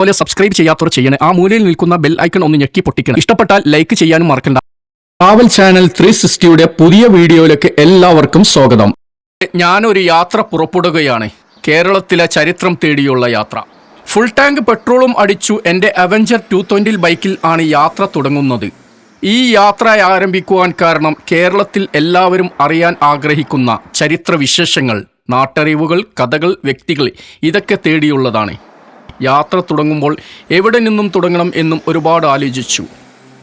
അതുപോലെ സബ്സ്ക്രൈബ് ചെയ്യാത്തവർ ചെയ്യണേ. ആ മൂലയിൽ നിൽക്കുന്ന ബെൽ ഐക്കൺ ഒന്ന് ഞെക്കി പൊട്ടിക്കണം. ഇഷ്ടപ്പെട്ടാൽ ലൈക്ക് ചെയ്യാനും മറക്കണ്ട. ട്രാവൽ ചാനൽ ത്രീ സിക്സ്റ്റിയുടെ പുതിയ വീഡിയോയിലേക്ക് എല്ലാവർക്കും സ്വാഗതം. ഞാനൊരു യാത്ര പുറപ്പെടുകയാണ്. കേരളത്തിലെ ചരിത്രം തേടിയുള്ള യാത്ര. ഫുൾ ടാങ്ക് പെട്രോളും അടിച്ചു എന്റെ അവഞ്ചർ ടു ട്വന്റിൽ ബൈക്കിൽ ആണ് യാത്ര തുടങ്ങുന്നത്. ഈ യാത്ര ആരംഭിക്കുവാൻ കാരണം കേരളത്തിൽ എല്ലാവരും അറിയാൻ ആഗ്രഹിക്കുന്ന ചരിത്ര വിശേഷങ്ങൾ നാട്ടറിവുകൾ കഥകൾ വ്യക്തികൾ ഇതൊക്കെ തേടിയുള്ളതാണ്. യാത്ര തുടങ്ങുമ്പോൾ എവിടെ നിന്നും തുടങ്ങണം എന്നും ഒരുപാട് ആലോചിച്ചു.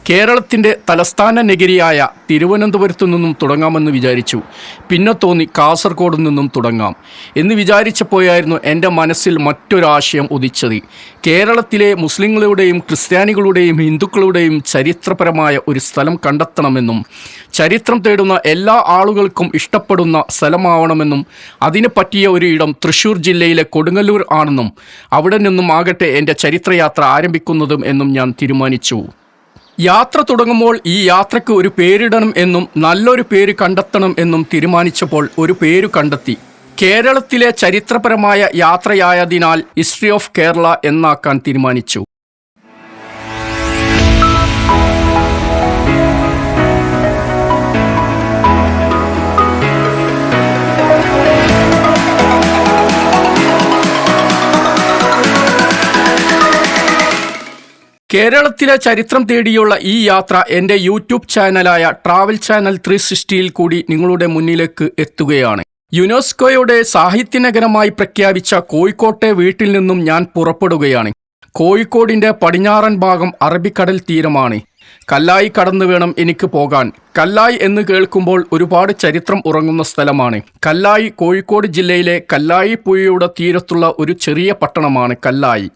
കേരളത്തിന്റെ തലസ്ഥാന നഗരിയായ തിരുവനന്തപുരത്തു നിന്നും തുടങ്ങാമെന്ന് വിചാരിച്ചു. പിന്നെ തോന്നി കാസർഗോഡ് നിന്നും തുടങ്ങാം എന്ന് വിചാരിച്ചപ്പോയായിരുന്നു എന്റെ മനസ്സിൽ മറ്റൊരാശയം ഉദിച്ചത്. കേരളത്തിലെ മുസ്ലിങ്ങളുടെയും ക്രിസ്ത്യാനികളുടെയും ഹിന്ദുക്കളുടെയും ചരിത്രപരമായ ഒരു സ്ഥലം കണ്ടെത്തണമെന്നും ചരിത്രം തേടുന്ന എല്ലാ ആളുകൾക്കും ഇഷ്ടപ്പെടുന്ന സ്ഥലമാവണമെന്നും അതിന് പറ്റിയ ഒരു ഇടം തൃശ്ശൂർ ജില്ലയിലെ കൊടുങ്ങല്ലൂർ ആണെന്നും അവിടെ നിന്നും ആകട്ടെ എന്റെ ചരിത്രയാത്ര ആരംഭിക്കുന്നതും എന്നും ഞാൻ തീരുമാനിച്ചു. യാത്ര തുടങ്ങുമ്പോൾ ഈ യാത്രയ്ക്ക് ഒരു പേരിടണം എന്നും നല്ലൊരു പേര് കണ്ടെത്തണം എന്നും തീരുമാനിച്ചപ്പോൾ ഒരു പേരു കണ്ടെത്തി. കേരളത്തിലെ ചരിത്രപരമായ യാത്രയായതിനാൽ ഹിസ്റ്ററി ഓഫ് കേരള എന്നാക്കാൻ തീരുമാനിച്ചു. കേരളത്തിലെ ചരിത്രം തേടിയുള്ള ഈ യാത്ര എന്റെ യൂട്യൂബ് ചാനലായ ട്രാവൽ ചാനൽ ത്രീ സിക്സ്റ്റിയിൽ കൂടി നിങ്ങളുടെ മുന്നിലേക്ക് എത്തുകയാണ്. യുനെസ്കോയുടെ സാഹിത്യനഗരമായി പ്രഖ്യാപിച്ച കോഴിക്കോട്ടെ വീട്ടിൽ നിന്നും ഞാൻ പുറപ്പെടുകയാണ്. കോഴിക്കോടിന്റെ പടിഞ്ഞാറൻ ഭാഗം അറബിക്കടൽ തീരമാണ്. കല്ലായി കടന്നു വേണം എനിക്ക് പോകാൻ. കല്ലായി എന്ന് കേൾക്കുമ്പോൾ ഒരുപാട് ചരിത്രം ഉറങ്ങുന്ന സ്ഥലമാണ്. കല്ലായി കോഴിക്കോട് ജില്ലയിലെ കല്ലായി പുഴയുടെ തീരത്തുള്ള ഒരു ചെറിയ പട്ടണമാണ് കല്ലായി.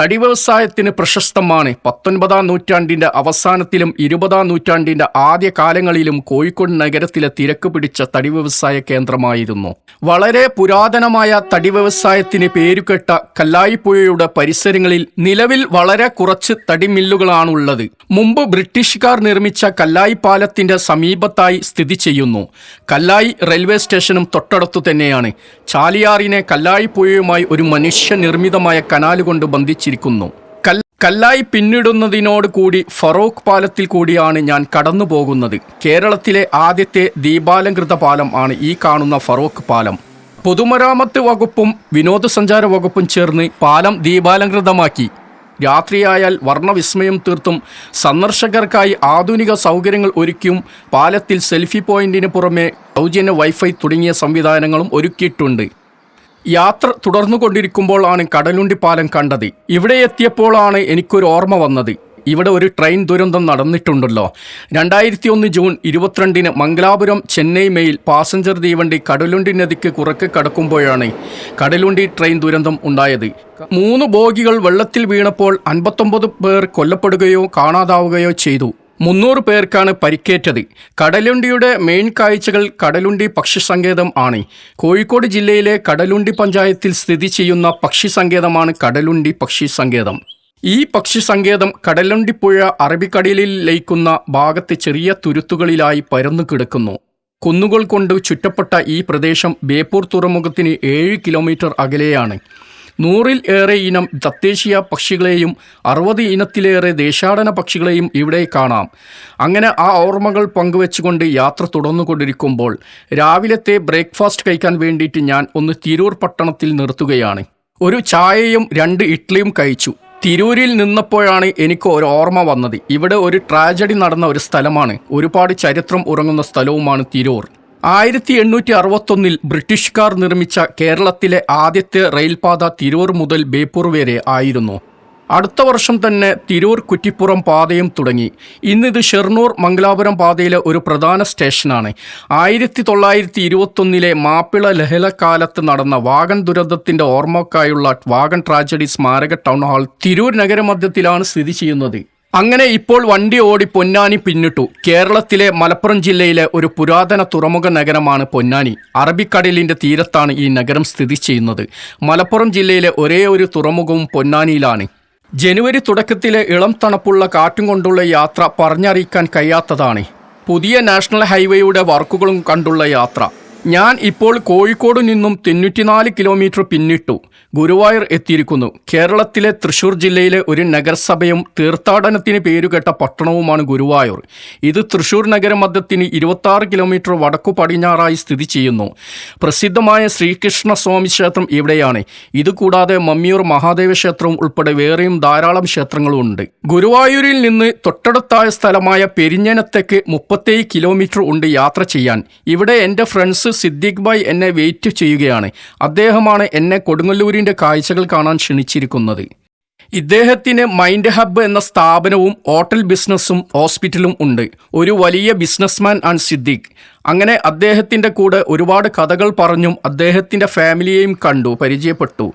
തടി വ്യവസായത്തിന് പ്രശസ്തമാണ്. പത്തൊൻപതാം നൂറ്റാണ്ടിന്റെ അവസാനത്തിലും ഇരുപതാം നൂറ്റാണ്ടിന്റെ ആദ്യ കാലങ്ങളിലും കോഴിക്കോട് നഗരത്തിലെ തിരക്ക് പിടിച്ച തടി വ്യവസായ കേന്ദ്രമായിരുന്നു. വളരെ പുരാതനമായ തടി വ്യവസായത്തിന് പേരുകെട്ട കല്ലായി പുഴയുടെ പരിസരങ്ങളിൽ നിലവിൽ വളരെ കുറച്ച് തടിമില്ലുകളാണുള്ളത് മുമ്പ് ബ്രിട്ടീഷുകാർ നിർമ്മിച്ച കല്ലായി പാലത്തിന്റെ സമീപത്തായി സ്ഥിതി ചെയ്യുന്നു. കല്ലായി റെയിൽവേ സ്റ്റേഷനും തൊട്ടടുത്തു തന്നെയാണ്. ചാലിയാറിനെ കല്ലായി പുഴയുമായി ഒരു മനുഷ്യനിർമ്മിതമായ കനാൽ കൊണ്ട് ബന്ധിച്ചിരിക്കുന്നു. കല്ലായി പിന്നിടുന്നതിനോട് കൂടി ഫറോക്ക് പാലത്തിൽ കൂടിയാണ് ഞാൻ കടന്നു പോകുന്നത് കേരളത്തിലെ ആദ്യത്തെ ദീപാലംകൃത പാലം ആണ് ഈ കാണുന്ന ഫറോക്ക് പാലം. പൊതുമരാമത്ത് വകുപ്പും വിനോദസഞ്ചാര വകുപ്പും ചേർന്ന് പാലം ദീപാലങ്കൃതമാക്കി രാത്രിയായാൽ വർണവിസ്മയം തീർത്തും. സന്ദർശകർക്കായി ആധുനിക സൗകര്യങ്ങൾ ഒരുക്കിയും പാലത്തിൽ സെൽഫി പോയിന്റിന് പുറമെ സൗജന്യ വൈഫൈ തുടങ്ങിയ സംവിധാനങ്ങളും ഒരുക്കിയിട്ടുണ്ട്. യാത്ര തുടർന്നുകൊണ്ടിരിക്കുമ്പോഴാണ് കടലുണ്ടി പാലം കണ്ടത്. ഇവിടെ എത്തിയപ്പോഴാണ് എനിക്കൊരു ഓർമ്മ വന്നത്. ഇവിടെ ഒരു ട്രെയിൻ ദുരന്തം നടന്നിട്ടുണ്ടല്ലോ. രണ്ടായിരത്തി ഒന്ന് ജൂൺ ഇരുപത്തിരണ്ടിന് മംഗലാപുരം ചെന്നൈ മെയിൽ പാസഞ്ചർ തീവണ്ടി കടലുണ്ടി നദിക്ക് കുറക്ക് കടക്കുമ്പോഴാണ് കടലുണ്ടി ട്രെയിൻ ദുരന്തം ഉണ്ടായത്. മൂന്ന് ബോഗികൾ വെള്ളത്തിൽ വീണപ്പോൾ അൻപത്തൊമ്പത് പേർ കൊല്ലപ്പെടുകയോ കാണാതാവുകയോ ചെയ്തു. മുന്നൂറ് പേർക്കാണ് പരിക്കേറ്റത്. കടലുണ്ടിയുടെ മെയിൻ കാഴ്ചകൾ കടലുണ്ടി പക്ഷി സങ്കേതം ആണ്. കോഴിക്കോട് ജില്ലയിലെ കടലുണ്ടി പഞ്ചായത്തിൽ സ്ഥിതി ചെയ്യുന്ന പക്ഷി സങ്കേതമാണ് കടലുണ്ടി പക്ഷി സങ്കേതം ഈ പക്ഷി സങ്കേതം കടലുണ്ടിപ്പുഴ അറബിക്കടലിൽ ലയിക്കുന്ന ഭാഗത്തെ ചെറിയ തുരുത്തുകളിലായി പരന്നു കിടക്കുന്നു. കുന്നുകൾ കൊണ്ട് ചുറ്റപ്പെട്ട ഈ പ്രദേശം ബേപ്പൂർ തുറമുഖത്തിന് ഏഴ് കിലോമീറ്റർ അകലെയാണ്. നൂറിൽ ഏറെ ഇനം തദ്ദേശീയ പക്ഷികളെയും അറുപത് ഇനത്തിലേറെ ദേശാടന പക്ഷികളെയും ഇവിടെ കാണാം. അങ്ങനെ ആ ഓർമ്മകൾ പങ്കുവെച്ചുകൊണ്ട് യാത്ര തുടർന്നുകൊണ്ടിരിക്കുമ്പോൾ രാവിലത്തെ ബ്രേക്ക്ഫാസ്റ്റ് കഴിക്കാൻ വേണ്ടിയിട്ട് ഞാൻ ഒന്ന് തിരൂർ പട്ടണത്തിൽ നിർത്തുകയാണ്. ഒരു ചായയും രണ്ട് ഇഡ്ഡലിയും കഴിച്ചു. തിരൂരിൽ നിന്നപ്പോഴാണ് എനിക്ക് ഒരു ഓർമ്മ വന്നത്. ഇവിടെ ഒരു ട്രാജഡി നടന്ന ഒരു സ്ഥലമാണ്. ഒരുപാട് ചരിത്രം ഉറങ്ങുന്ന സ്ഥലവുമാണ് തിരൂർ. ആയിരത്തി എണ്ണൂറ്റി അറുപത്തൊന്നിൽ ബ്രിട്ടീഷുകാർ നിർമ്മിച്ച കേരളത്തിലെ ആദ്യത്തെ റെയിൽപാത തിരൂർ മുതൽ ബേപ്പൂർ വരെ ആയിരുന്നു. അടുത്ത വർഷം തന്നെ തിരൂർ കുറ്റിപ്പുറം പാതയും തുടങ്ങി. ഇന്നിത് ഷെർണൂർ മംഗലാപുരം പാതയിലെ ഒരു പ്രധാന സ്റ്റേഷനാണ്. ആയിരത്തി തൊള്ളായിരത്തി ഇരുപത്തൊന്നിലെ മാപ്പിള ലഹലക്കാലത്ത് നടന്ന വാഗൻ ദുരന്തത്തിന്റെ ഓർമ്മക്കായുള്ള വാഗൺ ട്രാജഡി സ്മാരക ടൗൺ ഹാൾ തിരൂർ നഗരമധ്യത്തിലാണ് സ്ഥിതി ചെയ്യുന്നത്. അങ്ങനെ ഇപ്പോൾ വണ്ടി ഓടി പൊന്നാനി പിന്നിട്ടു. കേരളത്തിലെ മലപ്പുറം ജില്ലയിലെ ഒരു പുരാതന തുറമുഖ നഗരമാണ് പൊന്നാനി. അറബിക്കടലിന്റെ തീരത്താണ് ഈ നഗരം സ്ഥിതി ചെയ്യുന്നത്. മലപ്പുറം ജില്ലയിലെ ഒരേ ഒരു തുറമുഖവും പൊന്നാനിയിലാണ്. ജനുവരി തുടക്കത്തിലെ ഇളം തണുപ്പുള്ള കാറ്റും കൊണ്ടുള്ള യാത്ര പറഞ്ഞറിയിക്കാൻ കഴിയാത്തതാണ്. പുതിയ നാഷണൽ ഹൈവേയുടെ വർക്കുകളും കണ്ടുള്ള യാത്ര. ഞാൻ ഇപ്പോൾ കോഴിക്കോട് നിന്നും തൊണ്ണൂറ്റിനാല് കിലോമീറ്റർ പിന്നിട്ടു. ഗുരുവായൂർ എത്തിയിരിക്കുന്നു. കേരളത്തിലെ തൃശൂർ ജില്ലയിലെ ഒരു നഗരസഭയും തീർത്ഥാടനത്തിന് പേരുകെട്ട പട്ടണവുമാണ് ഗുരുവായൂർ. ഇത് തൃശൂർ നഗരമധ്യത്തിന് ഇരുപത്തി കിലോമീറ്റർ വടക്കു പടിഞ്ഞാറായി സ്ഥിതി ചെയ്യുന്നു. പ്രസിദ്ധമായ ശ്രീകൃഷ്ണ സ്വാമി ക്ഷേത്രം ഇവിടെയാണ്. ഇതുകൂടാതെ മമ്മിയൂർ മഹാദേവ ക്ഷേത്രവും ഉൾപ്പെടെ വേറെയും ധാരാളം ക്ഷേത്രങ്ങളുമുണ്ട് ഗുരുവായൂരിൽ നിന്ന് തൊട്ടടുത്തായ സ്ഥലമായ പെരിഞ്ഞനത്തേക്ക് മുപ്പത്തേഴ് കിലോമീറ്റർ ഉണ്ട് യാത്ര ചെയ്യാൻ. ഇവിടെ എന്റെ ഫ്രണ്ട്സ് സിദ്ദിഖ് ഭായ് എന്നെ വെയിറ്റ് ചെയ്യുകയാണ്. അദ്ദേഹമാണ് എന്നെ കൊടുങ്ങല്ലൂരിന്റെ കാഴ്ചകൾ കാണാൻ ക്ഷണിച്ചിരിക്കുന്നത്. ഇദ്ദേഹത്തിന് മൈൻഡ് ഹബ്ബ് എന്ന സ്ഥാപനവും ഹോട്ടൽ ബിസിനസ്സും ഹോസ്പിറ്റലും ഉണ്ട്. ഒരു വലിയ ബിസിനസ്മാൻ ആണ് സിദ്ദിഖ്. അങ്ങനെ അദ്ദേഹത്തിന്റെ കൂടെ ഒരുപാട് കഥകൾ പറഞ്ഞും അദ്ദേഹത്തിന്റെ ഫാമിലിയെയും കണ്ടു പരിചയപ്പെട്ടു.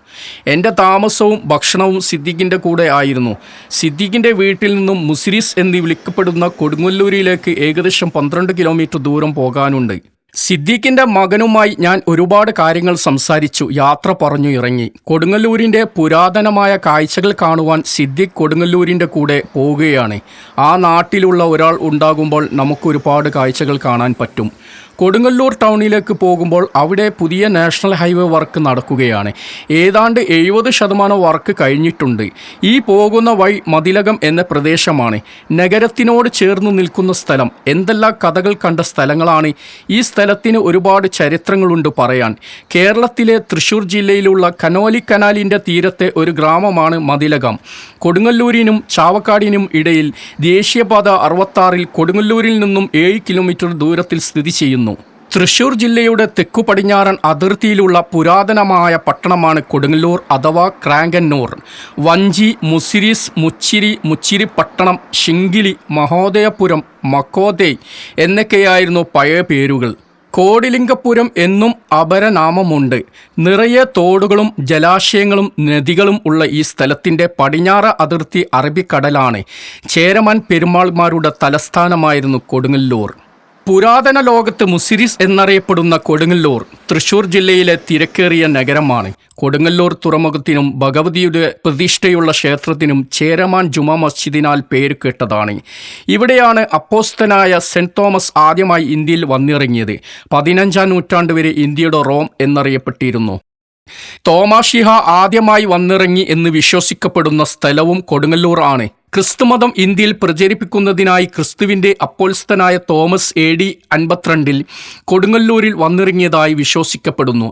എന്റെ താമസവും ഭക്ഷണവും സിദ്ദിഖിന്റെ കൂടെ ആയിരുന്നു. സിദ്ദിഖിന്റെ വീട്ടിൽ നിന്നും മുസിരിസ് എന്ന് വിളിക്കപ്പെടുന്ന കൊടുങ്ങല്ലൂരിലേക്ക് ഏകദേശം പന്ത്രണ്ട് കിലോമീറ്റർ ദൂരം പോകാനുണ്ട്. സിദ്ദീഖിന്റെ മകനുമായി ഞാൻ ഒരുപാട് കാര്യങ്ങൾ സംസാരിച്ചു യാത്ര പറഞ്ഞു ഇറങ്ങി. കൊടുങ്ങല്ലൂരിന്റെ പുരാതനമായ കാഴ്ചകൾ കാണുവാൻ സിദ്ദീഖ് കൊടുങ്ങല്ലൂരിന്റെ കൂടെ പോവുകയാണ്. ആ നാട്ടിലുള്ള ഒരാൾ ഉണ്ടാകുമ്പോൾ നമുക്ക് ഒരുപാട് കാഴ്ചകൾ കാണാൻ പറ്റും. കൊടുങ്ങല്ലൂർ ടൗണിലേക്ക് പോകുമ്പോൾ അവിടെ പുതിയ നാഷണൽ ഹൈവേ വർക്ക് നടക്കുകയാണ്. ഏതാണ്ട് എഴുപത് ശതമാനം വർക്ക് കഴിഞ്ഞിട്ടുണ്ട്. ഈ പോകുന്ന വഴി മതിലകം എന്ന പ്രദേശമാണ്. നഗരത്തിനോട് ചേർന്ന് നിൽക്കുന്ന സ്ഥലം. എന്തെല്ലാം കഥകൾ കണ്ട സ്ഥലങ്ങളാണ്? ഈ സ്ഥലത്തിന് ഒരുപാട് ചരിത്രങ്ങളുണ്ട് പറയാൻ. കേരളത്തിലെ തൃശ്ശൂർ ജില്ലയിലുള്ള കനോലി കനാലിന്റെ തീരത്തെ ഒരു ഗ്രാമമാണ് മതിലകം. കൊടുങ്ങല്ലൂരിനും ചാവക്കാടിനും ഇടയിൽ ദേശീയപാത അറുപത്താറിൽ കൊടുങ്ങല്ലൂരിൽ നിന്നും ഏഴ് കിലോമീറ്റർ ദൂരത്തിൽ സ്ഥിതി ചെയ്യുന്നു. തൃശൂർ ജില്ലയുടെ തെക്കു പടിഞ്ഞാറൻ അതിർത്തിയിലുള്ള പുരാതനമായ പട്ടണമാണ് കൊടുങ്ങല്ലൂർ അഥവാ ക്രാങ്കന്നൂർ. വഞ്ചി മുസിരിസ് മുച്ചിരി മുച്ചിരി പട്ടണം ശിങ്കിലി മഹോദയപുരം മക്കോദേ എന്നൊക്കെയായിരുന്നു പഴയ പേരുകൾ. കോടിലിംഗപുരം എന്നും അപരനാമമുണ്ട്. നിറയെ തോടുകളും ജലാശയങ്ങളും നദികളും ഉള്ള ഈ സ്ഥലത്തിന്റെ പടിഞ്ഞാറ് അതിർത്തി അറബിക്കടലാണ്. ചേരമാൻ പെരുമാൾമാരുടെ തലസ്ഥാനമായിരുന്നു കൊടുങ്ങല്ലൂർ. പുരാതന ലോകത്ത് മുസിരിസ് എന്നറിയപ്പെടുന്ന കൊടുങ്ങല്ലൂർ തൃശൂർ ജില്ലയിലെ തിരക്കേറിയ നഗരമാണ്. കൊടുങ്ങല്ലൂർ തുറമുഖത്തിനും ഭഗവതിയുടെ പ്രതിഷ്ഠയുള്ള ക്ഷേത്രത്തിനും ചേരമാൻ ജുമാ മസ്ജിദിനാൽ പേര് കേട്ടതാണ്. ഇവിടെയാണ് അപ്പോസ്തനായ സെന്റ് തോമസ് ആദ്യമായി ഇന്ത്യയിൽ വന്നിറങ്ങിയത്. പതിനഞ്ചാം നൂറ്റാണ്ട് വരെ ഇന്ത്യയുടെ റോം എന്നറിയപ്പെട്ടിരുന്നു. തോമാഷിഹ ആദ്യമായി വന്നിറങ്ങി എന്ന് വിശ്വസിക്കപ്പെടുന്ന സ്ഥലവും കൊടുങ്ങല്ലൂർ ആണ്. ക്രിസ്തുമതം ഇന്ത്യയിൽ പ്രചരിപ്പിക്കുന്നതിനായി ക്രിസ്തുവിന്റെ അപ്പോൽസ്ഥനായ തോമസ് എ ഡി അൻപത്തിരണ്ടിൽ കൊടുങ്ങല്ലൂരിൽ വന്നിറങ്ങിയതായി വിശ്വസിക്കപ്പെടുന്നു.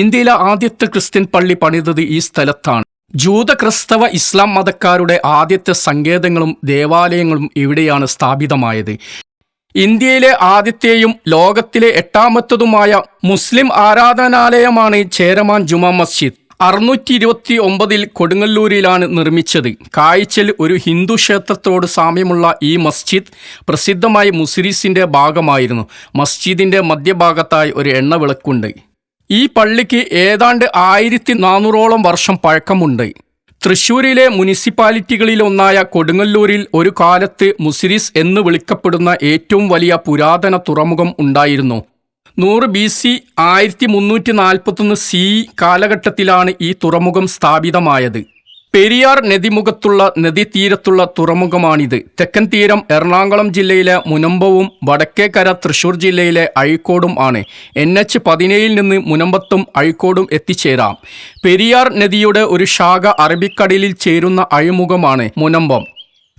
ഇന്ത്യയിലെ ആദ്യത്തെ ക്രിസ്ത്യൻ പള്ളി പണിതത് ഈ സ്ഥലത്താണ്. ജൂത ക്രിസ്തവ ഇസ്ലാം മതക്കാരുടെ ആദ്യത്തെ സങ്കേതങ്ങളും ദേവാലയങ്ങളും ഇവിടെയാണ് സ്ഥാപിതമായത്. ഇന്ത്യയിലെ ആദ്യത്തെയും ലോകത്തിലെ എട്ടാമത്തതുമായ മുസ്ലിം ആരാധനാലയമാണ് ചേരമാൻ ജുമാ മസ്ജിദ്. അറുന്നൂറ്റി ഇരുപത്തി ഒമ്പതിൽ കൊടുങ്ങല്ലൂരിലാണ് നിർമ്മിച്ചത്. കായ്ച്ചൽ ഒരു ഹിന്ദു ക്ഷേത്രത്തോട് സാമ്യമുള്ള ഈ മസ്ജിദ് പ്രസിദ്ധമായ മുസ്രീസിന്റെ ഭാഗമായിരുന്നു. മസ്ജിദിന്റെ മധ്യഭാഗത്തായി ഒരു എണ്ണ വിളക്കുണ്ട് ഈ പള്ളിക്ക് ഏതാണ്ട് ആയിരത്തി നാനൂറോളം വർഷം പഴക്കമുണ്ട്. തൃശൂരിലെ മുനിസിപ്പാലിറ്റികളിലൊന്നായ കൊടുങ്ങല്ലൂരിൽ ഒരു കാലത്ത് മുസിരിസ് എന്ന് വിളിക്കപ്പെടുന്ന ഏറ്റവും വലിയ പുരാതന തുറമുഖം ഉണ്ടായിരുന്നു. നൂറ് ബി സി ആയിരത്തി മുന്നൂറ്റി നാൽപ്പത്തൊന്ന് സി കാലഘട്ടത്തിലാണ് ഈ തുറമുഖം സ്ഥാപിതമായത്. പെരിയാർ നദിമുഖത്തുള്ള നദീതീരത്തുള്ള തുറമുഖമാണിത്. തെക്കൻ തീരം എറണാകുളം ജില്ലയിലെ മുനമ്പവും വടക്കേക്കര തൃശൂർ ജില്ലയിലെ അഴിക്കോടും ആണ്. എൻ എച്ച് പതിനേഴിൽ നിന്ന് മുനമ്പത്തും അഴിക്കോടും എത്തിച്ചേരാം. പെരിയാർ നദിയുടെ ഒരു ശാഖ അറബിക്കടലിൽ ചേരുന്ന അഴിമുഖമാണ് മുനമ്പം.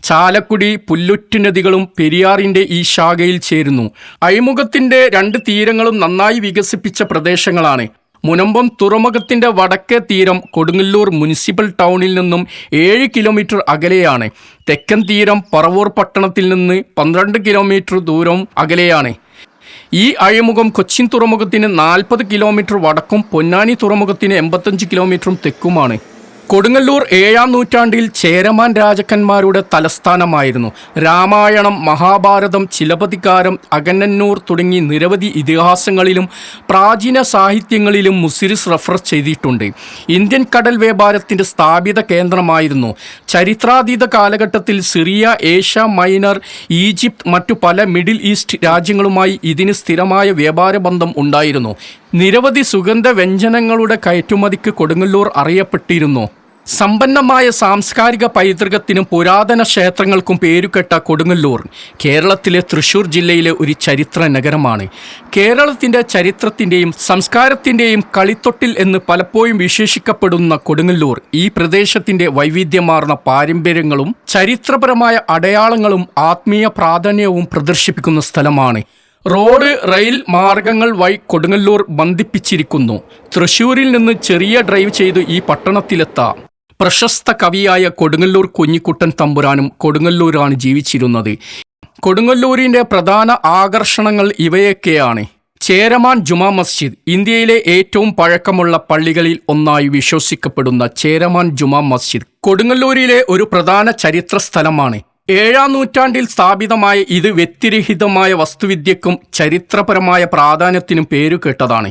ചാലക്കുടി പുല്ലുറ്റ് നദികളും പെരിയാറിന്റെ ഈ ശാഖയിൽ ചേരുന്നു. അഴിമുഖത്തിന്റെ രണ്ട് തീരങ്ങളും നന്നായി വികസിപ്പിച്ച പ്രദേശങ്ങളാണ്. മുനമ്പം തുറമുഖത്തിന്റെ വടക്കേ തീരം കൊടുങ്ങല്ലൂർ മുനിസിപ്പൽ ടൗണിൽ നിന്നും ഏഴ് കിലോമീറ്റർ അകലെയാണ്. തെക്കൻ തീരം പറവൂർ പട്ടണത്തിൽ നിന്ന് പന്ത്രണ്ട് കിലോമീറ്റർ ദൂരം അകലെയാണ്. ഈ അഴിമുഖം കൊച്ചിൻ തുറമുഖത്തിന് നാൽപ്പത് കിലോമീറ്റർ വടക്കും പൊന്നാനി തുറമുഖത്തിന് എൺപത്തഞ്ച് കിലോമീറ്ററും തെക്കുമാണ്. കൊടുങ്ങല്ലൂർ ഏഴാം നൂറ്റാണ്ടിൽ ചേരമാൻ രാജക്കന്മാരുടെ തലസ്ഥാനമായിരുന്നു. രാമായണം മഹാഭാരതം ചിലപതികാരം അകന്നന്നൂർ തുടങ്ങി നിരവധി ഇതിഹാസങ്ങളിലും പ്രാചീന സാഹിത്യങ്ങളിലും മുസിരിസ് റഫർ ചെയ്തിട്ടുണ്ട്. ഇന്ത്യൻ കടൽ വ്യാപാരത്തിന്റെ സ്ഥാപിത കേന്ദ്രമായിരുന്നു. ചരിത്രാതീത കാലഘട്ടത്തിൽ സിറിയ ഏഷ്യ മൈനർ ഈജിപ്ത് മറ്റു പല മിഡിൽ ഈസ്റ്റ് രാജ്യങ്ങളുമായി ഇതിന് സ്ഥിരമായ വ്യാപാര ബന്ധം ഉണ്ടായിരുന്നു. നിരവധി സുഗന്ധ വ്യഞ്ജനങ്ങളുടെ കയറ്റുമതിക്ക് കൊടുങ്ങല്ലൂർ അറിയപ്പെട്ടിരുന്നു. സമ്പന്നമായ സാംസ്കാരിക പൈതൃകത്തിനും പുരാതന ക്ഷേത്രങ്ങൾക്കും പേരുകെട്ട കൊടുങ്ങല്ലൂർ കേരളത്തിലെ തൃശൂർ ജില്ലയിലെ ഒരു ചരിത്ര നഗരമാണ്. കേരളത്തിന്റെ ചരിത്രത്തിന്റെയും സംസ്കാരത്തിന്റെയും കളിത്തൊട്ടിൽ എന്ന് പലപ്പോഴും വിശേഷിക്കപ്പെടുന്ന കൊടുങ്ങല്ലൂർ ഈ പ്രദേശത്തിന്റെ വൈവിധ്യമാർന്ന പാരമ്പര്യങ്ങളും ചരിത്രപരമായ അടയാളങ്ങളും ആത്മീയ പ്രാധാന്യവും പ്രദർശിപ്പിക്കുന്ന സ്ഥലമാണ്. റോഡ് റെയിൽ മാർഗങ്ങൾ വഴി കൊടുങ്ങല്ലൂർ ബന്ധിപ്പിച്ചിരിക്കുന്നു. തൃശൂരിൽ നിന്ന് ചെറിയ ഡ്രൈവ് ചെയ്ത് ഈ പട്ടണത്തിലെത്താം. പ്രശസ്ത കവിയായ കൊടുങ്ങല്ലൂർ കുഞ്ഞിക്കുട്ടൻ തമ്പുരാനും കൊടുങ്ങല്ലൂരാണ് ജീവിച്ചിരുന്നത്. കൊടുങ്ങല്ലൂരിന്റെ പ്രധാന ആകർഷണങ്ങൾ ഇവയൊക്കെയാണ്. ചേരമാൻ ജുമാ മസ്ജിദ് ഇന്ത്യയിലെ ഏറ്റവും പഴക്കമുള്ള പള്ളികളിൽ ഒന്നായി വിശ്വസിക്കപ്പെടുന്ന ചേരമാൻ ജുമാ മസ്ജിദ് കൊടുങ്ങല്ലൂരിലെ ഒരു പ്രധാന ചരിത്ര സ്ഥലമാണ് ഏഴാം നൂറ്റാണ്ടിൽ സ്ഥാപിതമായ ഇത് വ്യക്തിരഹിതമായ വസ്തുവിദ്യക്കും ചരിത്രപരമായ പ്രാധാന്യത്തിനും പേരുകേട്ടതാണ്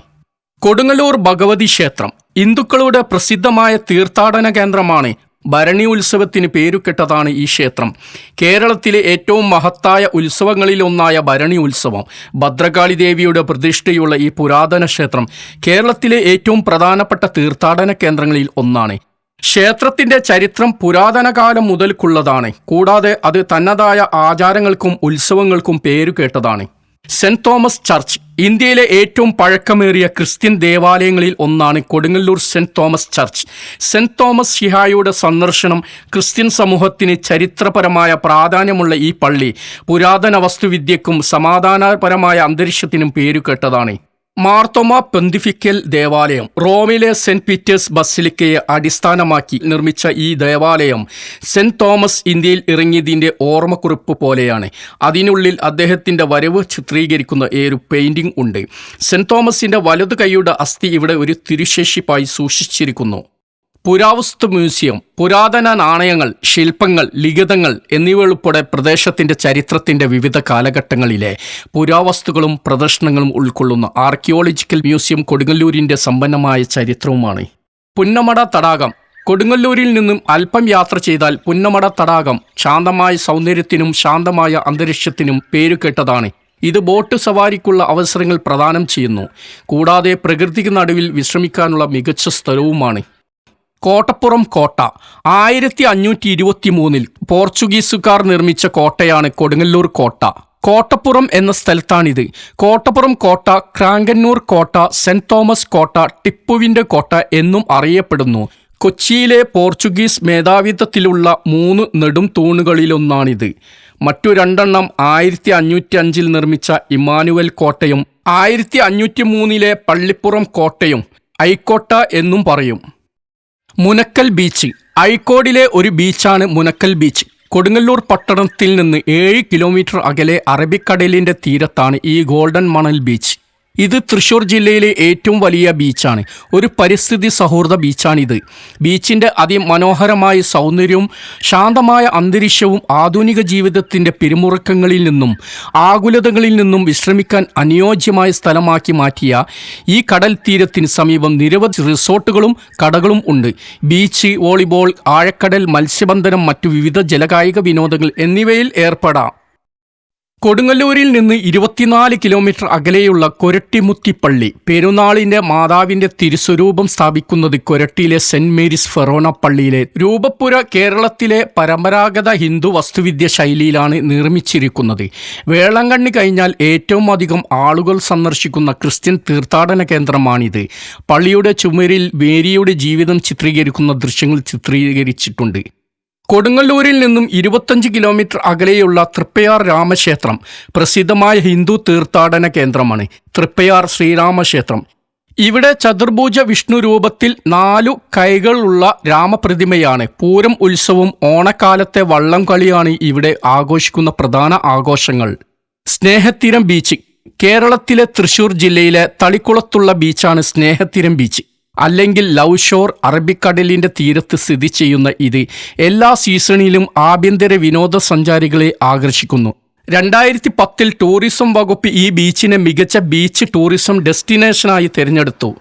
കൊടുങ്ങല്ലൂർ ഭഗവതി ക്ഷേത്രം ഹിന്ദുക്കളുടെ പ്രസിദ്ധമായ തീർത്ഥാടന കേന്ദ്രമാണ് ഭരണി ഉത്സവത്തിന് പേരുകെട്ടതാണ് ഈ ക്ഷേത്രം. കേരളത്തിലെ ഏറ്റവും മഹത്തായ ഉത്സവങ്ങളിലൊന്നായ ഭരണി ഉത്സവം ഭദ്രകാളി ദേവിയുടെ പ്രതിഷ്ഠയുള്ള ഈ പുരാതന ക്ഷേത്രം കേരളത്തിലെ ഏറ്റവും പ്രധാനപ്പെട്ട തീർത്ഥാടന കേന്ദ്രങ്ങളിൽ ഒന്നാണ്. ക്ഷേത്രത്തിന്റെ ചരിത്രം പുരാതന കാലം മുതൽക്കുള്ളതാണ്. കൂടാതെ അത് തന്നതായ ആചാരങ്ങൾക്കും ഉത്സവങ്ങൾക്കും പേരുകേട്ടതാണ് സെന്റ് തോമസ് ചർച്ച് ഇന്ത്യയിലെ ഏറ്റവും പഴക്കമേറിയ ക്രിസ്ത്യൻ ദേവാലയങ്ങളിൽ ഒന്നാണ് Kodungallur saint Thomas church. Saint Thomas ഷിഹായുടെ സന്ദർശനം ക്രിസ്ത്യൻ സമൂഹത്തിന് ചരിത്രപരമായ പ്രാധാന്യമുള്ള ഈ പള്ളി പുരാതന വസ്തുവിദ്യക്കും സമാധാനപരമായ അന്തരീക്ഷത്തിനും പേരുകേട്ടതാണ് മാർത്തോമ പെന്തിഫിക്കൽ ദേവാലയം റോമിലെ സെന്റ് പീറ്റേഴ്സ് ബസിലിക്കയെ അടിസ്ഥാനമാക്കി നിർമ്മിച്ച ഈ ദേവാലയം സെന്റ് തോമസ് ഇന്ത്യയിൽ ഇറങ്ങിയതിന്റെ ഓർമ്മക്കുറിപ്പ് പോലെയാണ്. അതിനുള്ളിൽ അദ്ദേഹത്തിന്റെ വരവ് ചിത്രീകരിക്കുന്ന ഏറെ പെയിന്റിംഗ് ഉണ്ട്. സെന്റ് തോമസിന്റെ വലതു കൈയുടെ അസ്ഥി ഇവിടെ ഒരു തിരുശേഷിപ്പായി സൂക്ഷിച്ചിരിക്കുന്നു. പുരാവസ്തു മ്യൂസിയം പുരാതന നാണയങ്ങൾ ശില്പങ്ങൾ ലിഖിതങ്ങൾ എന്നിവ ഉൾപ്പെടെ പ്രദേശത്തിന്റെ ചരിത്രത്തിന്റെ വിവിധ കാലഘട്ടങ്ങളിലെ പുരാവസ്തുക്കളും പ്രദർശനങ്ങളും ഉൾക്കൊള്ളുന്ന ആർക്കിയോളജിക്കൽ മ്യൂസിയം കൊടുങ്ങല്ലൂരിന്റെ സമ്പന്നമായ ചരിത്രവുമാണ്. പുന്നമട തടാകം. കൊടുങ്ങല്ലൂരിൽ നിന്നും അല്പം യാത്ര ചെയ്താൽ പുന്നമട തടാകം ശാന്തമായ സൗന്ദര്യത്തിനും ശാന്തമായ അന്തരീക്ഷത്തിനും പേരുകേട്ടതാണ് ഇത് ബോട്ട് സവാരിക്കുള്ള അവസരങ്ങൾ പ്രദാനം ചെയ്യുന്നു. കൂടാതെ പ്രകൃതിക്ക് നടുവിൽ വിശ്രമിക്കാനുള്ള മികച്ച സ്ഥലവുമാണ്. കോട്ടപ്പുറം കോട്ട. ആയിരത്തി അഞ്ഞൂറ്റി ഇരുപത്തി മൂന്നിൽ പോർച്ചുഗീസുകാർ നിർമ്മിച്ച കോട്ടയാണ് കൊടുങ്ങല്ലൂർ കോട്ട. കോട്ടപ്പുറം എന്ന സ്ഥലത്താണിത്. കോട്ടപ്പുറം കോട്ട ക്രാങ്കന്നൂർ കോട്ട സെന്റ് തോമസ് കോട്ട ടിപ്പുവിന്റെ കോട്ട എന്നും അറിയപ്പെടുന്നു. കൊച്ചിയിലെ പോർച്ചുഗീസ് മേധാവിത്വത്തിലുള്ള മൂന്ന് നെടും തൂണുകളിലൊന്നാണിത്. മറ്റു രണ്ടെണ്ണം ആയിരത്തി അഞ്ഞൂറ്റി അഞ്ചിൽ നിർമ്മിച്ച ഇമാനുവൽ കോട്ടയും ആയിരത്തി അഞ്ഞൂറ്റി മൂന്നിലെ പള്ളിപ്പുറം കോട്ടയും ഐക്കോട്ട എന്നും പറയും. മുനക്കൽ ബീച്ച് അഴിക്കോടിലെ ഒരു ബീച്ചാണ് മുനക്കൽ ബീച്ച്. കൊടുങ്ങല്ലൂർ പട്ടണത്തിൽ നിന്ന് ഏഴ് കിലോമീറ്റർ അകലെ അറബിക്കടലിന്റെ തീരത്താണ് ഈ ഗോൾഡൻ മണൽ ബീച്ച്. ഇത് തൃശ്ശൂർ ജില്ലയിലെ ഏറ്റവും വലിയ ബീച്ചാണ്. ഒരു പരിസ്ഥിതി സൗഹൃദ ബീച്ചാണിത്. ബീച്ചിന്റെ അതിമനോഹരമായ സൗന്ദര്യവും ശാന്തമായ അന്തരീക്ഷവും ആധുനിക ജീവിതത്തിന്റെ പിരിമുറുക്കങ്ങളിൽ നിന്നും ആകുലതകളിൽ നിന്നും വിശ്രമിക്കാൻ അനുയോജ്യമായ സ്ഥലമാക്കി മാറ്റിയ ഈ കടൽ തീരത്തിന് സമീപം നിരവധി റിസോർട്ടുകളും കടകളും ഉണ്ട്. ബീച്ച് വോളിബോൾ ആഴക്കടൽ മത്സ്യബന്ധനം മറ്റു വിവിധ ജലകായിക വിനോദങ്ങൾ എന്നിവയിൽ ഏർപ്പെടാം. കൊടുങ്ങല്ലൂരിൽ നിന്ന് ഇരുപത്തിനാല് കിലോമീറ്റർ അകലെയുള്ള കൊരട്ടിമുത്തിപ്പള്ളി പെരുന്നാളിന്റെ മാതാവിന്റെ തിരുസ്വരൂപം സ്ഥാപിക്കുന്നത് കൊരട്ടിയിലെ സെന്റ് മേരീസ് ഫെറോണ പള്ളിയിലെ രൂപപ്പുര കേരളത്തിലെ പരമ്പരാഗത ഹിന്ദു വസ്തുവിദ്യ ശൈലിയിലാണ് നിർമ്മിച്ചിരിക്കുന്നത്. വേളങ്കണ്ണി കഴിഞ്ഞാൽ ഏറ്റവും അധികം ആളുകൾ സന്ദർശിക്കുന്ന ക്രിസ്ത്യൻ തീർത്ഥാടന കേന്ദ്രമാണിത്. പള്ളിയുടെ ചുമരിൽ മേരിയുടെ ജീവിതം ചിത്രീകരിക്കുന്ന ദൃശ്യങ്ങൾ ചിത്രീകരിച്ചിട്ടുണ്ട്. കൊടുങ്ങല്ലൂരിൽ നിന്നും ഇരുപത്തഞ്ച് കിലോമീറ്റർ അകലെയുള്ള തൃപ്പയാർ രാമക്ഷേത്രം പ്രസിദ്ധമായ ഹിന്ദു തീർത്ഥാടന കേന്ദ്രമാണ്. തൃപ്പയാർ ശ്രീരാമക്ഷേത്രം. ഇവിടെ ചതുർഭുജ വിഷ്ണു രൂപത്തിൽ നാലു കൈകളുള്ള രാമപ്രതിമയാണ്. പൂരം ഉത്സവം ഓണക്കാലത്തെ വള്ളം കളിയാണ് ഇവിടെ ആഘോഷിക്കുന്ന പ്രധാന ആഘോഷങ്ങൾ. സ്നേഹത്തീരം ബീച്ച്. കേരളത്തിലെ തൃശൂർ ജില്ലയിലെ തളിക്കുളത്തുള്ള ബീച്ചാണ് സ്നേഹത്തീരം ബീച്ച്. അല്ലെങ്കിൽ ലവ് ഷോർ അറബിക്കടലിന്റെ തീരത്ത് സ്ഥിതി ചെയ്യുന്ന ഇത് എല്ലാ സീസണിലും ആഭ്യന്തര വിനോദസഞ്ചാരികളെ ആകർഷിക്കുന്നു. രണ്ടായിരത്തി പത്തിൽ ടൂറിസം വകുപ്പ് ഈ ബീച്ചിനെ മികച്ച ബീച്ച് ടൂറിസം ഡെസ്റ്റിനേഷനായി തിരഞ്ഞെടുത്തു.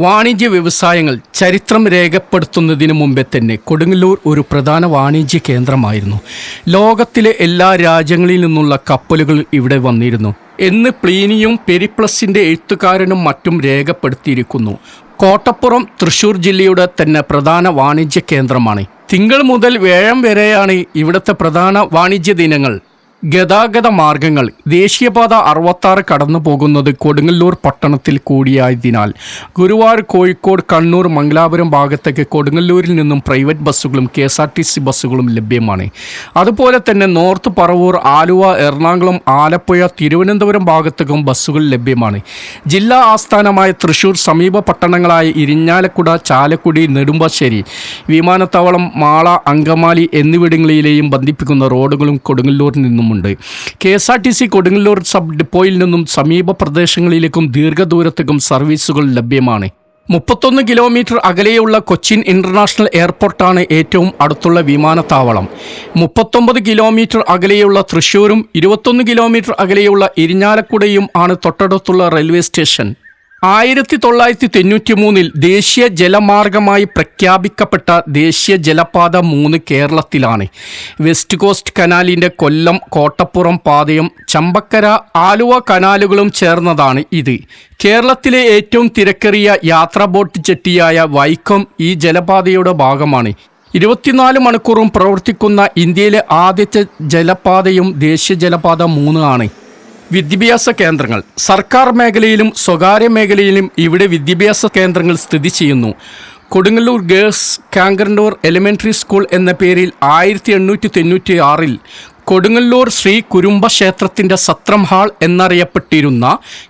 വാണിജ്യ വ്യവസായങ്ങൾ ചരിത്രം രേഖപ്പെടുത്തുന്നതിന് മുമ്പേ തന്നെ കൊടുങ്ങല്ലൂർ ഒരു പ്രധാന വാണിജ്യ കേന്ദ്രമായിരുന്നു. ലോകത്തിലെ എല്ലാ രാജ്യങ്ങളിൽ നിന്നുള്ള കപ്പലുകൾ ഇവിടെ വന്നിരുന്നു. എന്ന് പ്ലീനിയും പെരിപ്ലസിന്റെ എഴുത്തുകാരനും മറ്റും രേഖപ്പെടുത്തിയിരിക്കുന്നു. കോട്ടപ്പുറം തൃശൂർ ജില്ലയുടെ തന്നെ പ്രധാന വാണിജ്യ കേന്ദ്രമാണ്. തിങ്കൾ മുതൽ വേഴം വരെയാണ് ഇവിടുത്തെ പ്രധാന വാണിജ്യ ദിനങ്ങൾ. ഗതാഗത മാർഗങ്ങൾ ദേശീയപാത അറുപത്താറ് കടന്നു പോകുന്നത് കൊടുങ്ങല്ലൂർ പട്ടണത്തിൽ കൂടിയായതിനാൽ ഗുരുവായൂർ കോഴിക്കോട് കണ്ണൂർ മംഗലാപുരം ഭാഗത്തേക്ക് കൊടുങ്ങല്ലൂരിൽ നിന്നും പ്രൈവറ്റ് ബസ്സുകളും K S R T C ബസ്സുകളും ലഭ്യമാണ്. അതുപോലെ തന്നെ നോർത്ത് പറവൂർ ആലുവ എറണാകുളം ആലപ്പുഴ തിരുവനന്തപുരം ഭാഗത്തേക്കും ബസ്സുകൾ ലഭ്യമാണ്. ജില്ലാ ആസ്ഥാനമായ തൃശൂർ സമീപ പട്ടണങ്ങളായ ഇരിഞ്ഞാലക്കുട ചാലക്കുടി നെടുമ്പാശ്ശേരി വിമാനത്താവളം മാള അങ്കമാലി എന്നിവിടങ്ങളിലെയും ബന്ധിപ്പിക്കുന്ന റോഡുകളും കൊടുങ്ങല്ലൂരിൽ നിന്നുമുണ്ട് K S R T C Kodungallur sub ഡിപ്പോയിൽ നിന്നും സമീപ പ്രദേശങ്ങളിലേക്കും ദീർഘദൂരത്തേക്കും സർവീസുകൾ ലഭ്യമാണ്. മുപ്പത്തൊന്ന് കിലോമീറ്റർ അകലെയുള്ള കൊച്ചിൻ ഇന്റർനാഷണൽ എയർപോർട്ടാണ് ഏറ്റവും അടുത്തുള്ള വിമാനത്താവളം. മുപ്പത്തൊമ്പത് കിലോമീറ്റർ അകലെയുള്ള തൃശ്ശൂരും ഇരുപത്തൊന്ന് കിലോമീറ്റർ അകലെയുള്ള ഇരിഞ്ഞാലക്കുടയും ആണ് തൊട്ടടുത്തുള്ള റെയിൽവേ സ്റ്റേഷൻ. ആയിരത്തി തൊള്ളായിരത്തി തൊണ്ണൂറ്റി മൂന്നിൽ ദേശീയ ജലമാർഗമായി പ്രഖ്യാപിക്കപ്പെട്ട ദേശീയ ജലപാത മൂന്ന് കേരളത്തിലാണ്. വെസ്റ്റ് കോസ്റ്റ് കനാലിന്റെ കൊല്ലം കോട്ടപ്പുറം പാതയും ചമ്പക്കര ആലുവ കനാലുകളും ചേർന്നതാണ് ഇത്. കേരളത്തിലെ ഏറ്റവും തിരക്കേറിയ യാത്രാ ബോട്ട് ജെട്ടിയായ വൈക്കം ഈ ജലപാതയുടെ ഭാഗമാണ്. ഇരുപത്തിനാല് മണിക്കൂറും പ്രവർത്തിക്കുന്ന ഇന്ത്യയിലെ ആദ്യത്തെ ജലപാതയും ദേശീയ ജലപാത മൂന്ന് ആണ്. വിദ്യാഭ്യാസ കേന്ദ്രങ്ങൾ. സർക്കാർ മേഖലയിലും സ്വകാര്യ മേഖലയിലും ഇവിടെ വിദ്യാഭ്യാസ കേന്ദ്രങ്ങൾ സ്ഥിതി ചെയ്യുന്നു. Kodungallur girls Kangarannur elementary school എന്ന പേരിൽ ആയിരത്തി എണ്ണൂറ്റി തൊണ്ണൂറ്റി ആറിൽ കൊടുങ്ങല്ലൂർ ശ്രീ കുരുമ്പ ക്ഷേത്രത്തിന്റെ സത്രം ഹാൾ എന്നറിയപ്പെട്ടിരുന്ന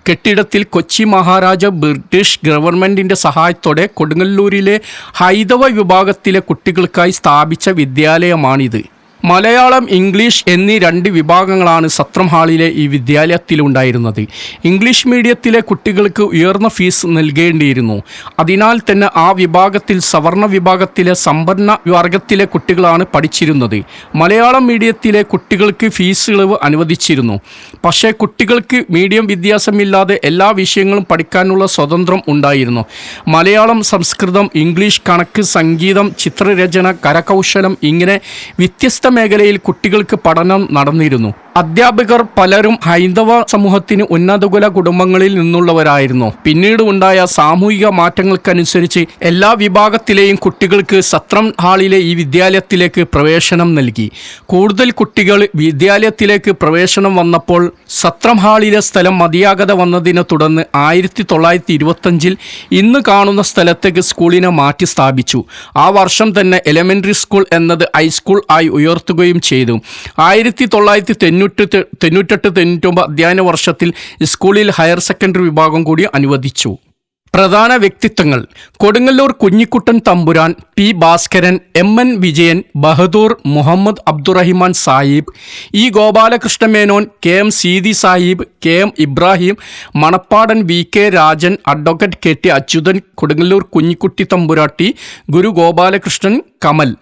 കെട്ടിടത്തിൽ കൊച്ചി മഹാരാജ ബ്രിട്ടീഷ് ഗവൺമെന്റിന്റെ സഹായത്തോടെ കൊടുങ്ങല്ലൂരിലെ ഹൈദവ വിഭാഗത്തിലെ കുട്ടികൾക്കായി സ്ഥാപിച്ച വിദ്യാലയമാണിത്. മലയാളം ഇംഗ്ലീഷ് എന്നീ രണ്ട് വിഭാഗങ്ങളാണ് സത്രം ഹാളിലെ ഈ വിദ്യാലയത്തിലുണ്ടായിരുന്നത്. ഇംഗ്ലീഷ് മീഡിയത്തിലെ കുട്ടികൾക്ക് ഉയർന്ന ഫീസ് നൽകേണ്ടിയിരുന്നു. അതിനാൽ തന്നെ ആ വിഭാഗത്തിൽ സവർണ വിഭാഗത്തിലെ സമ്പന്ന വർഗത്തിലെ കുട്ടികളാണ് പഠിച്ചിരുന്നത്. മലയാളം മീഡിയത്തിലെ കുട്ടികൾക്ക് ഫീസ് ഇളവ് അനുവദിച്ചിരുന്നു. പക്ഷേ കുട്ടികൾക്ക് മീഡിയം വിദ്യാസമില്ലാതെ എല്ലാ വിഷയങ്ങളും പഠിക്കാനുള്ള സ്വതന്ത്രം ഉണ്ടായിരുന്നു. മലയാളം സംസ്കൃതം ഇംഗ്ലീഷ് കണക്ക് സംഗീതം ചിത്രരചന കരകൗശലം ഇങ്ങനെ വ്യത്യസ്ത മേഖലയിൽ കുട്ടികൾക്ക് പഠനം നടന്നിരുന്നു. അധ്യാപകർ പലരും ഹൈന്ദവ സമൂഹത്തിന് ഉന്നതകുല കുടുംബങ്ങളിൽ നിന്നുള്ളവരായിരുന്നു. പിന്നീട് ഉണ്ടായ സാമൂഹിക മാറ്റങ്ങൾക്കനുസരിച്ച് എല്ലാ വിഭാഗത്തിലെയും കുട്ടികൾക്ക് സത്രം ഹാളിലെ ഈ വിദ്യാലയത്തിലേക്ക് പ്രവേശനം നൽകി. കൂടുതൽ കുട്ടികൾ വിദ്യാലയത്തിലേക്ക് പ്രവേശനം വന്നപ്പോൾ സത്രം ഹാളിലെ സ്ഥലം മതിയാകത വന്നതിനെ തുടർന്ന് ആയിരത്തി തൊള്ളായിരത്തി ഇരുപത്തഞ്ചിൽ ഇന്ന് കാണുന്ന സ്ഥലത്തേക്ക് സ്കൂളിനെ മാറ്റി സ്ഥാപിച്ചു. ആ വർഷം തന്നെ എലിമെന്ററി സ്കൂൾ എന്നത് ഹൈസ്കൂൾ ആയി ഉയർത്തുകയും ചെയ്തു. ആയിരത്തി തൊള്ളായിരത്തി തൊണ്ണൂറ്റി തൊണ്ണൂറ്റെട്ട് തൊണ്ണൂറ്റൊമ്പത് അധ്യയന വർഷത്തിൽ സ്കൂളിൽ ഹയർ സെക്കൻഡറി വിഭാഗം കൂടി അനുവദിച്ചു. പ്രധാന വ്യക്തിത്വങ്ങൾ. Kodungallur Kunjikkuttan Thampuran P Bhaskaran M N Vijayan Bahadur Muhammad Abdurahiman Sahib E Gopalakrishna Menon K M Seethi Sahib K M Ibrahim Manappadan V K Rajan advocate K T Achuthan Kodungallur Kunjikkutti Thampuratti Guru Gopalakrishnan Kamal.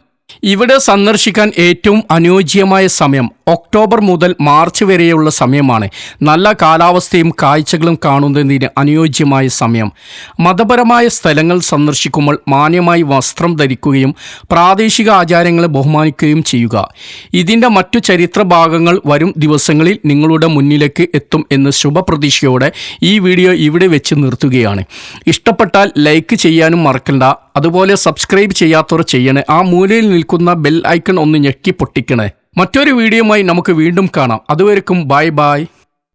ഇവിടെ സന്ദർശിക്കാൻ ഏറ്റവും അനുയോജ്യമായ സമയം October മുതൽ March വരെയുള്ള സമയമാണ്. നല്ല കാലാവസ്ഥയും കാഴ്ചകളും കാണുന്നതിന് അനുയോജ്യമായ സമയം. മതപരമായ സ്ഥലങ്ങൾ സന്ദർശിക്കുമ്പോൾ മാന്യമായി വസ്ത്രം ധരിക്കുകയും പ്രാദേശിക ആചാരങ്ങളെ ബഹുമാനിക്കുകയും ചെയ്യുക. ഇതിന്റെ മറ്റു ചരിത്ര ഭാഗങ്ങൾ വരും ദിവസങ്ങളിൽ നിങ്ങളുടെ മുന്നിലേക്ക് എത്തും എന്ന് ശുഭപ്രതീക്ഷയോടെ ഈ വീഡിയോ ഇവിടെ വെച്ച് നിർത്തുകയാണ്. ഇഷ്ടപ്പെട്ടാൽ ലൈക്ക് ചെയ്യാനും മറക്കണ്ട. അതുപോലെ സബ്സ്ക്രൈബ് ചെയ്യാത്തവർ ചെയ്യണേ. ആ മൂലയിൽ നിൽക്കുന്ന ബെൽ ഐക്കൺ ഒന്ന് ഞെക്കി പൊട്ടിക്കണേ. മറ്റൊരു വീഡിയോയുമായി നമുക്ക് വീണ്ടും കാണാം. അതുവരെക്കും ബൈ ബൈ.